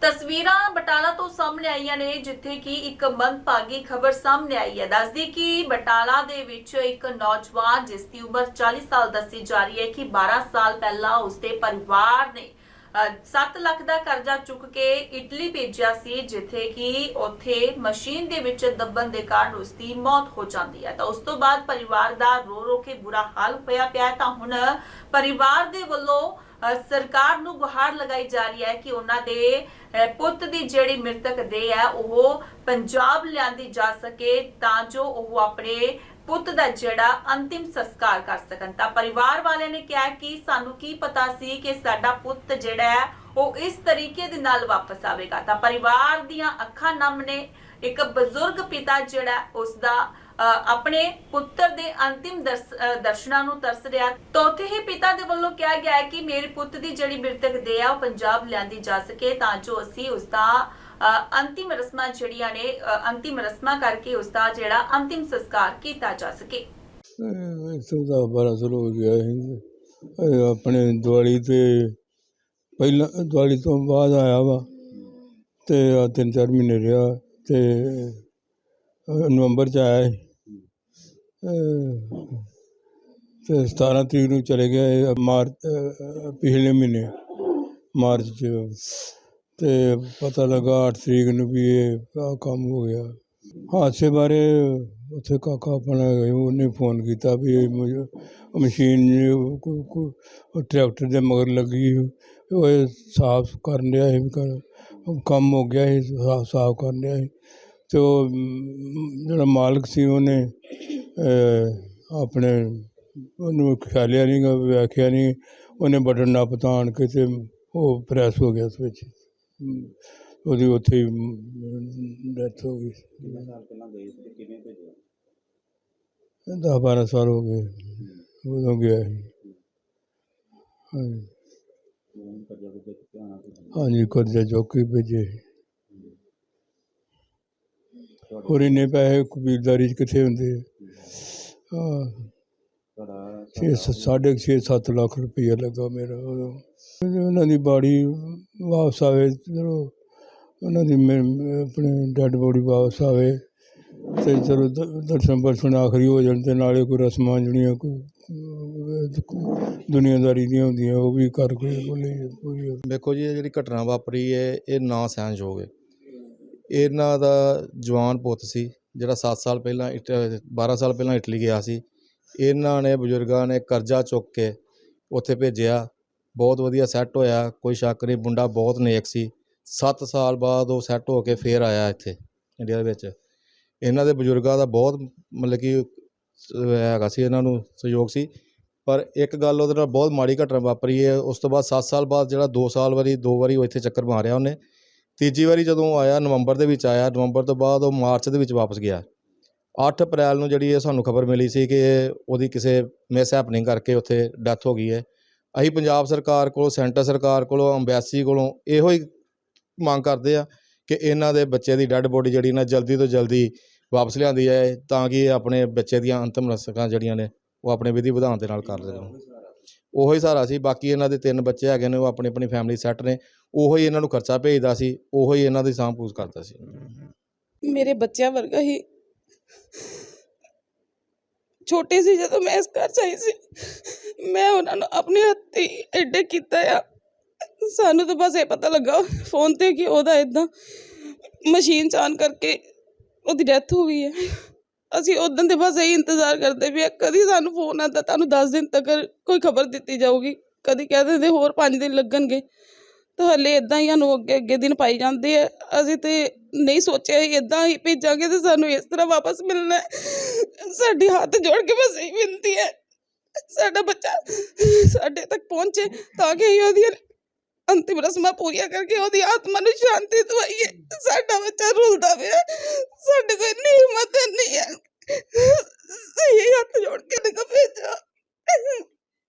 ਤਸਵੀਰਾਂ ਬਟਾਲਾ ਤੋਂ ਸਾਹਮਣੇ ਆਈਆਂ ਨੇ, ਜਿੱਥੇ ਕਿ ਇੱਕ ਮੰਦਭਾਗੀ ਖਬਰ ਸਾਹਮਣੇ ਆਈ ਹੈ। ਦੱਸਦੀ ਕਿ ਬਟਾਲਾ ਦੇ ਵਿੱਚ ਇੱਕ ਨੌਜਵਾਨ ਜਿਸ ਦੀ ਉਮਰ 40 ਸਾਲ ਦੱਸੀ ਜਾ ਰਹੀ ਹੈ ਕਿ 12 ਸਾਲ ਪਹਿਲਾਂ ਉਸਦੇ ਪਰਿਵਾਰ ਨੇ 7 ਲੱਖ ਦਾ ਕਰਜ਼ਾ ਚੁੱਕ ਕੇ ਇਟਲੀ ਭੇਜਿਆ ਸੀ, ਜਿੱਥੇ ਕਿ ਉੱਥੇ ਮਸ਼ੀਨ ਦੇ ਵਿੱਚ ਦੱਬਣ ਦੇ ਕਾਰਨ ਉਸ ਦੀ ਮੌਤ ਹੋ ਜਾਂਦੀ ਹੈ। ਤਾਂ ਉਸ ਤੋਂ ਬਾਅਦ ਪਰਿਵਾਰ ਦਾ ਰੋ ਰੋ ਕੇ ਬੁਰਾ ਹਾਲ ਹੋਇਆ ਪਿਆ ਤਾਂ ਹੁਣ ਪਰਿਵਾਰ ਦੇ ਵੱਲੋਂ ਸਰਕਾਰ ਨੂੰ ਗੁਹਾਰ ਲਗਾਈ ਜਾ ਰਹੀ ਹੈ ਕਿ ਉਹਨਾਂ ਦੇ ਪੁੱਤ ਦੀ ਜਿਹੜੀ ਮ੍ਰਿਤਕ ਦੇਹ ਹੈ, ਉਹ ਪੰਜਾਬ ਲਿਆਂਦੀ ਜਾ ਸਕੇ ਤਾਂ ਜੋ ਉਹ ਆਪਣੇ ਪੁੱਤ ਦਾ ਜਿਹੜਾ ਅੰਤਿਮ ਸੰਸਕਾਰ ਕਰ ਸਕਣ। ਤਾਂ ਪਰਿਵਾਰ ਵਾਲਿਆਂ ਨੇ ਕਿਹਾ ਕਿ ਸਾਨੂੰ ਕੀ ਪਤਾ ਸੀ ਕਿ ਸਾਡਾ ਪੁੱਤ ਜਿਹੜਾ ਹੈ, ਉਹ ਇਸ ਤਰੀਕੇ ਦੇ ਨਾਲ ਵਾਪਸ ਆਵੇਗਾ। ਤਾਂ ਪਰਿਵਾਰ ਦੀਆਂ ਅੱਖਾਂ ਨਮ ਨੇ ਇੱਕ ਬਜ਼ੁਰਗ ਪਿਤਾ ਜਿਹੜਾ ਉਸ ਦਾ ਆਪਣੇ ਪੁੱਤਰ ਦੇ ਅੰਤਿਮ ਦਰਸ਼ਨਾਂ ਨੂੰ ਤਰਸ ਰਿਹਾ। ਤਾਂ ਉੱਥੇ ਹੀ ਪਿਤਾ ਦੇ ਵੱਲੋਂ ਕਿਹਾ ਗਿਆ ਹੈ ਕਿ ਮੇਰੇ ਪੁੱਤ ਦੀ ਜਿਹੜੀ ਮ੍ਰਿਤਕ ਦੇਹ ਆ, ਉਹ ਪੰਜਾਬ ਲਿਆਂਦੀ ਜਾ ਸਕੇ, ਤਾਂ ਜੋ ਅਸੀਂ ਉਸ ਦਾ ਅੰਤਿਮ ਰਸਮਾਂ ਜਿਹੜੀਆਂ ਨੇ ਅੰਤਿਮ ਰਸਮਾਂ ਕਰਕੇ ਉਸ ਦਾ ਜਿਹੜਾ ਅੰਤਿਮ ਸੰਸਕਾਰ ਕੀਤਾ ਜਾ ਸਕੇ। ਇੱਥੋਂ ਦਾ ਬੜਾ ਸਾਲ ਹੋ ਗਿਆ ਸੀ। ਆਪਣੇ ਦਿਵਾਲੀ ਤੇ ਪਹਿਲਾਂ, ਦਿਵਾਲੀ ਤੋਂ ਬਾਅਦ ਆਇਆ ਵਾ। ਤੇ ਆਹ ਤਿੰਨ ਚਾਰ ਮਹੀਨੇ ਰਿਹਾ ਤੇ ਨਵੰਬਰ ਚ ਆਇਆ ਸੀ। ਅਹ, ਤੇ 17 ਤਰੀਕ ਨੂੰ ਚਲੇ ਗਿਆ ਇਹ ਮਾਰਚ ਅਹ, ਪਿਛਲੇ ਮਹੀਨੇ, ਮਾਰਚ ਚ। ਅਤੇ ਪਤਾ ਲੱਗਾ ਅੱਠ ਤਰੀਕ ਨੂੰ ਵੀ ਇਹ ਆਹ ਕੰਮ ਹੋ ਗਿਆ। ਹਾਦਸੇ ਬਾਰੇ ਉੱਥੇ ਕਾਕਾ ਆਪਣਾ ਉਹਨੇ ਫੋਨ ਕੀਤਾ ਵੀ ਇਹ ਮੁਝ- ਮਸ਼ੀਨ ਜੋ ਕੋ- ਕੋ- ਉਹ ਟਰੈਕਟਰ ਦੇ ਮਗਰ ਲੱਗੀ ਉਹ ਇਹ ਸਾਫ਼ ਕਰਨ ਡਿਆ ਸੀ ਵੀ ਕਰ ਕੰਮ ਹੋ ਗਿਆ ਸੀ ਸਾਫ਼ ਸਾਫ਼ ਕਰਨ ਡਿਆ ਸੀ। ਅਤੇ ਉਹ ਮ, ਜਿਹੜਾ ਮਾਲਕ ਸੀ ਉਹਨੇ ਅਹ, ਆਪਣੇ ਉਹਨੂੰ ਖਿਆਲਿਆ ਨਹੀਂ ਗਾ ਵੇਖਿਆ ਨਹੀਂ ਉਹਨੇ ਬਟਨ ਨੱਪ ਆਣ ਕੇ ਅਤੇ ਉਹ ਪ੍ਰੈਸ ਹੋ ਗਿਆ ਸਵਿਚ ਉਹਦੀ ਉੱਥੇ ਡੈਥ ਹੋ ਗਈ। ਕਿੰਨੇ ਸਾਲ ਪਹਿਲਾਂ ਗਏ ਸੀ ਤੇ ਕਿਵੇਂ ਭੇਜਿਆ? ਦਸ ਬਾਰਾਂ ਸਾਲ ਹੋ ਗਏ। ਉਦੋਂ ਗਿਆ ਸੀ। ਹਾਂਜੀ। ਹੁਣ ਕਰਜ਼ਾ ਕੁਰਜ਼ਾ ਚੁੱਕਿਆ ਹੋਣਾ ਤੁਸੀਂ ਹਾਂਜੀ ਕਰਜ਼ਾ ਚੁੱਕ ਕੇ ਭੇਜੇ ਹੋਰ ਇੰਨੇ ਪੈਸੇ ਕਬੀਲਦਾਰੀ 'ਚ ਕਿੱਥੇ ਹੁੰਦੇ ਆ? ਤੁਹਾਡਾ ਛੇ ਸ- ਸਾਢੇ ਕੁ ਛੇ ਸੱਤ ਲੱਖ ਰੁਪਈਆ ਲੱਗਾ ਮੇਰਾ ਉਦੋਂ। ਉਹਨਾਂ ਦੀ ਬਾੜੀ ਵਾਪਸ ਆਵੇ ਚਲੋ ਉਹਨਾਂ ਦੀ ਮੇ- ਮੇ- ਆਪਣੇ ਡੈਡ ਬੋਡੀ ਵਾਪਸ ਆਵੇ ਤੇ ਚਲੋ ਦ- ਦਰਸ਼ਨ ਪਰਸ਼ਨ ਆਖਰੀ ਹੋ ਜਾਣ ਤੇ ਨਾਲੇ ਕੋਈ ਰਸਮਾਂ ਜਿਹੜੀਆਂ ਕੋਈ, ਦੁਨੀਆਦਾਰੀ ਦੀਆਂ ਹੁੰਦੀਆਂ, ਉਹ ਵੀ ਕਰ ਕੇ ਬੋਲੇ ਪੂਰੀ ਹੋ ਜੀ, ਇਹ ਜਿਹੜੀ ਘਟਨਾ ਵਾਪਰੀ ਹੈ, ਇਹ ਨਾ ਸਹਿਣਯੋਗ ਹੈ। ਇਹਨਾਂ ਦਾ ਜਵਾਨ ਪੁੱਤ ਸੀ, ਜਿਹੜਾ 7 ਸਾਲ ਪਹਿਲਾਂ ਇਟ 12 ਸਾਲ ਪਹਿਲਾਂ ਇਟਲੀ ਗਿਆ ਸੀ। ਇਹਨਾਂ ਨੇ ਬਜ਼ੁਰਗਾਂ ਨੇ ਕਰਜ਼ਾ ਚੁੱਕ ਕੇ ਉੱਥੇ ਭੇਜਿਆ ਬਹੁਤ ਵਧੀਆ ਸੈੱਟ ਹੋਇਆ, ਕੋਈ ਸ਼ੱਕ ਨਹੀਂ, ਮੁੰਡਾ ਬਹੁਤ ਨੇਕ ਸੀ। 7 ਸਾਲ ਬਾਅਦ ਉਹ ਸੈੱਟ ਹੋ ਕੇ ਫੇਰ ਆਇਆ ਇੱਥੇ ਇੰਡੀਆ ਦੇ ਵਿੱਚ। ਇਹਨਾਂ ਦੇ ਬਜ਼ੁਰਗਾਂ ਦਾ ਬਹੁਤ ਮਤਲਬ ਕਿ ਹੈਗਾ ਸੀ, ਇਹਨਾਂ ਨੂੰ ਸਹਿਯੋਗ ਸੀ। ਪਰ ਇੱਕ ਗੱਲ ਉਹਦੇ ਨਾਲ ਬਹੁਤ ਮਾੜੀ ਘਟਨਾ ਵਾਪਰੀ ਹੈ, ਉਸ ਤੋਂ ਬਾਅਦ 7 ਸਾਲ ਬਾਅਦ ਜਿਹੜਾ 2 ਸਾਲ ਵਾਰੀ, ਦੋ ਵਾਰੀ ਉਹ ਇੱਥੇ ਚੱਕਰ ਮਾਰਿਆ ਉਹਨੇ। ਤੀਜੀ ਵਾਰੀ ਜਦੋਂ ਆਇਆ, ਨਵੰਬਰ ਦੇ ਵਿੱਚ ਆਇਆ, ਨਵੰਬਰ ਤੋਂ ਬਾਅਦ ਉਹ ਮਾਰਚ ਦੇ ਵਿੱਚ ਵਾਪਸ ਗਿਆ। 8 ਅਪ੍ਰੈਲ ਨੂੰ ਜਿਹੜੀ ਇਹ ਸਾਨੂੰ ਖਬਰ ਮਿਲੀ ਸੀ ਕਿ ਉਹਦੀ ਕਿਸੇ ਮਿਸ ਹੈਪਨਿੰਗ ਕਰਕੇ ਉੱਥੇ ਡੈਥ ਹੋ ਗਈ ਹੈ। ਅਸੀਂ ਪੰਜਾਬ ਸਰਕਾਰ ਕੋਲੋਂ, ਸੈਂਟਰ ਸਰਕਾਰ ਕੋਲੋਂ ਅੰਬੈਸੀ ਕੋਲੋਂ ਇਹੋ ਹੀ ਮੰਗ ਕਰਦੇ ਆ ਕਿ ਇਹਨਾਂ ਦੇ ਬੱਚੇ ਦੀ ਡੈੱਡ ਬੋਡੀ ਜਿਹੜੀ ਨਾ ਜਲਦੀ ਤੋਂ ਜਲਦੀ ਵਾਪਸ ਲਿਆਂਦੀ ਜਾਏ ਤਾਂ ਕਿ ਆਪਣੇ ਬੱਚੇ ਦੀਆਂ ਅੰਤਮ ਰਸਕਾਂ ਜਿਹੜੀਆਂ ਨੇ ਉਹ ਆਪਣੇ ਵਿਧੀ ਵਿਧਾਨ ਦੇ ਨਾਲ ਕਰ ਲੈਣ ਉਹੋ ਹੀ ਸਹਾਰਾ ਸੀ, ਬਾਕੀ ਇਹਨਾਂ ਦੇ ਤਿੰਨ ਬੱਚੇ ਹੈਗੇ ਨੇ, ਉਹ ਆਪਣੀ ਆਪਣੀ ਫੈਮਿਲੀ ਸੈੱਟ ਨੇ, ਉਹੋ ਹੀ ਇਹਨਾਂ ਨੂੰ ਖਰਚਾ ਭੇਜਦਾ ਸੀ, ਉਹੋ ਹੀ ਇਹਨਾਂ ਦੀ ਸਾਂਭ ਪੂਜ ਕਰਦਾ ਸੀ। ਮੇਰੇ ਬੱਚਿਆਂ ਵਰਗਾ ਹੀ ਛੋਟੇ ਸੀ ਜਦੋਂ ਮੈਂ ਇਸ ਘਰ 'ਚ ਆਈ ਸੀ, ਮੈਂ ਉਹਨਾਂ ਨੂੰ ਆਪਣੇ ਹੱਥੀ ਐਡੇ ਕੀਤਾ ਆ। ਸਾਨੂੰ ਤਾਂ ਬਸ ਇਹ ਪਤਾ ਲੱਗਾ ਫੋਨ ਤੇ ਕਿ ਉਹਦਾ ਇਦਾਂ ਮਸ਼ੀਨ ਚਾਨ ਕਰਕੇ ਉਹਦੀ ਡੈਥ ਹੋ ਗਈ ਹੈ। ਅਸੀਂ ਉਦੋਂ ਦੇ ਬਸ ਇਹੀ ਇੰਤਜ਼ਾਰ ਕਰਦੇ ਵੀ ਕਦੀ ਸਾਨੂੰ ਫੋਨ ਆਉਂਦਾ, ਤੁਹਾਨੂੰ 10 ਦਿਨ ਤੱਕ ਕੋਈ ਖਬਰ ਦਿੱਤੀ ਜਾਊਗੀ, ਕਦੀ ਕਹਿ ਦਿੰਦੇ ਹੋਰ 5 ਦਿਨ ਲੱਗਣਗੇ। ਤਾਂ ਹਲੇ ਇਦਾਂ ਹੀ ਸਾਨੂੰ ਅੱਗੇ ਅੱਗੇ ਦਿਨ ਪਾਈ ਜਾਂਦੇ ਆ। ਅਸੀਂ ਤੇ ਨਹੀਂ ਸੋਚਿਆ ਇਦਾਂ ਹੀ ਭੇਜਾਂਗੇ ਤੇ ਸਾਨੂੰ ਇਸ ਤਰ੍ਹਾਂ ਵਾਪਸ ਮਿਲਣਾ ਸਾਡੀ ਹੱਥ ਜੋੜ ਕੇ ਬਸ ਇਹੀ ਬੇਨਤੀ ਹੈ। ਸਾਡਾ ਬੱਚਾ ਸਾਡੇ ਤੱਕ ਪਹੁੰਚੇ ਤਾਂ ਕਿ ਅਸੀਂ ਉਹਦੀਆਂ ਅੰਤਿਮ ਰਸਮਾਂ ਪੂਰੀਆਂ ਕਰਕੇ ਉਹਦੀ ਆਤਮਾ ਨੂੰ ਸ਼ਾਂਤੀ ਦਵਾਈਏ। ਸਾਡਾ ਬੱਚਾ ਰੁਲਦਾ ਪਿਆ। ਸਾਡੇ ਕੋਲ ਇੰਨੀ ਹਿੰਮਤ ਨਹੀਂ ਹੈ। ਸਹੀ ਹੱਥ ਜੋੜ ਕੇ ਨਿਕਲ